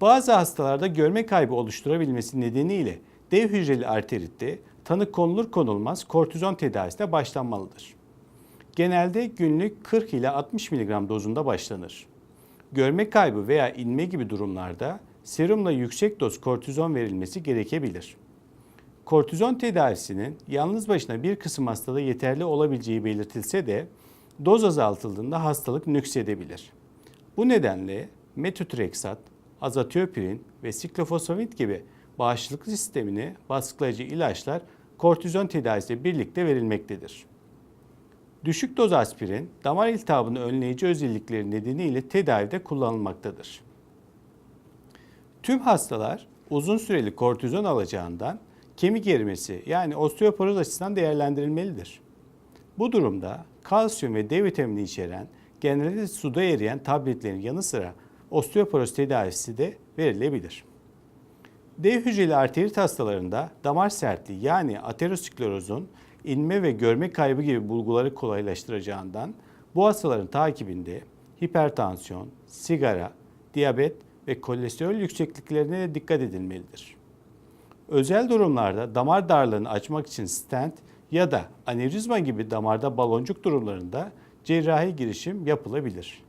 Bazı hastalarda görme kaybı oluşturabilmesi nedeniyle dev hücreli arteritte tanı konulur konulmaz kortizon tedavisine başlanmalıdır. Genelde günlük 40 ile 60 mg dozunda başlanır. Görme kaybı veya inme gibi durumlarda serumla yüksek doz kortizon verilmesi gerekebilir. Kortizon tedavisinin yalnız başına bir kısım hastada yeterli olabileceği belirtilse de doz azaltıldığında hastalık nüksedebilir. Bu nedenle metotreksat, azatiopirin ve siklofosfamid gibi bağışıklık sistemini baskılayıcı ilaçlar kortizon tedavisiyle birlikte verilmektedir. Düşük doz aspirin damar iltihabını önleyici özellikleri nedeniyle tedavide kullanılmaktadır. Tüm hastalar uzun süreli kortizon alacağından kemik erimesi yani osteoporoz açısından değerlendirilmelidir. Bu durumda kalsiyum ve D vitamini içeren genelde suda eriyen tabletlerin yanı sıra osteoporoz tedavisi de verilebilir. D hücreli arterit hastalarında damar sertliği yani aterosklerozun inme ve görme kaybı gibi bulguları kolaylaştıracağından bu hastaların takibinde hipertansiyon, sigara, diyabet ve kolesterol yüksekliklerine de dikkat edilmelidir. Özel durumlarda damar darlığını açmak için stent ya da anevrizma gibi damarda baloncuk durumlarında cerrahi girişim yapılabilir.